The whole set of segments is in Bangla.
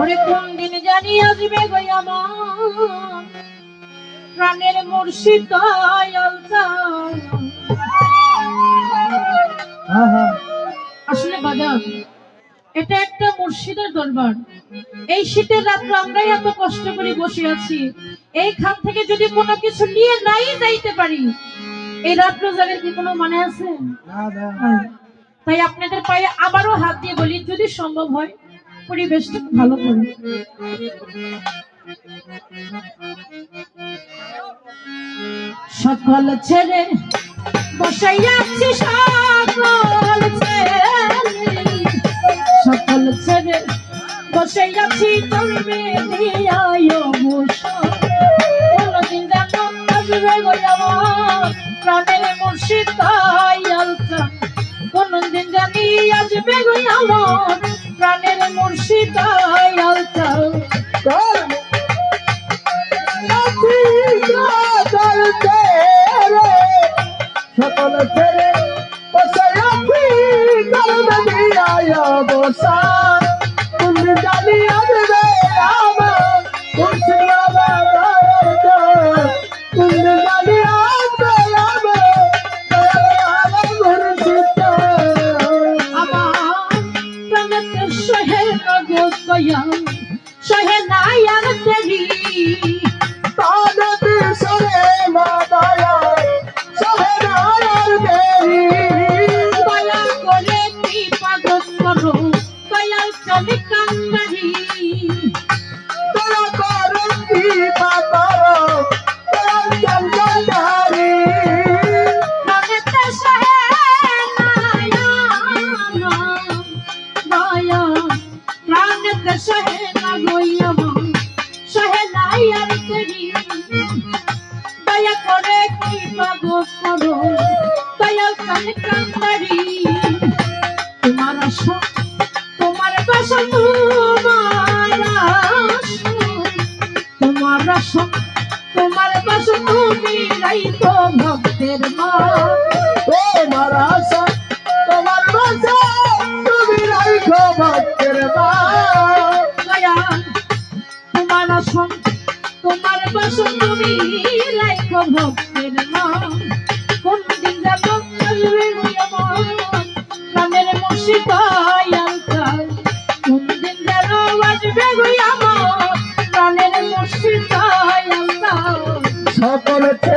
ওরে কোন দিন জানি আসবে গো আমার? প্রাণের মুর্শিদ দয়ালটা আসলে বাজার এটা একটা মুর্শিদের দরবার। এই শীতের রাত্রে আমরাই এত কষ্ট করে বসে আছি। এই খান থেকে যদি কোনো কিছু নিয়ে নাই যাইতে পারি এই রাত্র জাগের কি কোনো মানে আছে? হ্যাঁ। তাই আপনাদের পায়ে আবারও হাত দিয়ে বলি যদি সম্ভব হয়। পরিবেশটা ভালো করে। সকল ছেড়ে বসাই আছি, সকল ছেড়ে সকল ছেড়ে বসাই আছি চলবে কোনদিন যেন আসবে গো আমার প্রাণের মুর্শিদ আলতা। কোনদিন জানি আসবে গো আমার সহে নগো আমার সহে নাই আর দয়া করে কৃপা করো।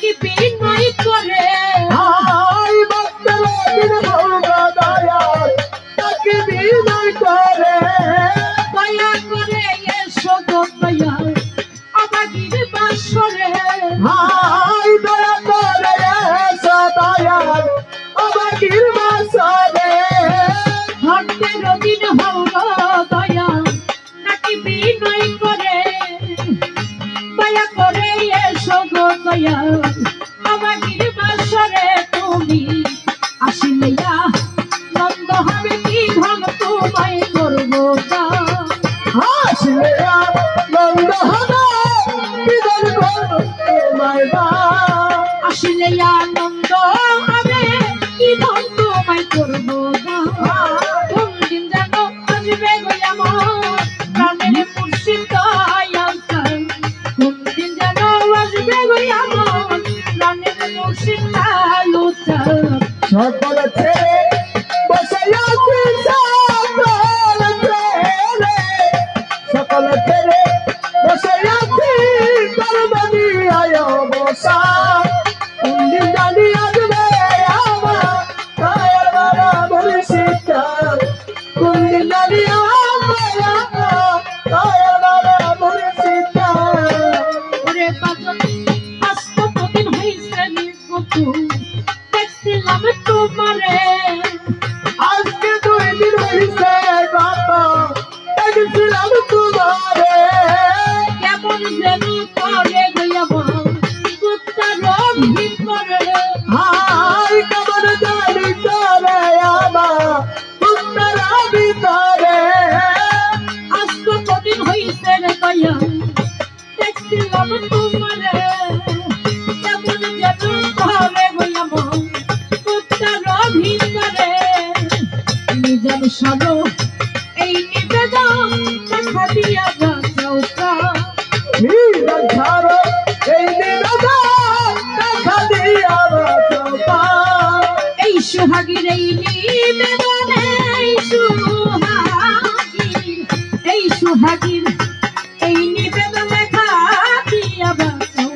আসবে রে আমার খুশি বাবা দয়াল যা তুমি জানি আসবে আমার দয়াল বাবা মুর্শিদ ভক্তের দিন হও গো দয়া তাকে বিনয় করে আই ভক্তের দিন ভোগা দয়াল তাকে বিনয় করে। দয়া করে এসো গো দয়া আমাদের বাসরে আই দয়া করে এসো দয়াল আমার গিরবা সরে ভক্তের দিন হও গো দয়া তাকে আমাদের বাসরে তুমি আসিলে নন্দ হবে কি ভাব তোমায় করব আসলে আনন্দ হবে। সকল সুহাগির এই নিবেদনে সুহাগির এই সুহাগির এই নিবেদনে খাতিয়া বাঁচো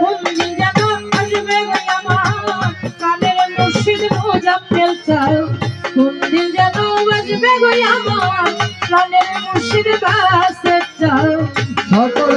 তুমি যেন আসবে আমার কানের মুর্শিদ মোজা ফেলতাও কোনদিন যেন আসবে গো আমার প্রাণের মুর্শিদ বাসে যাও সকল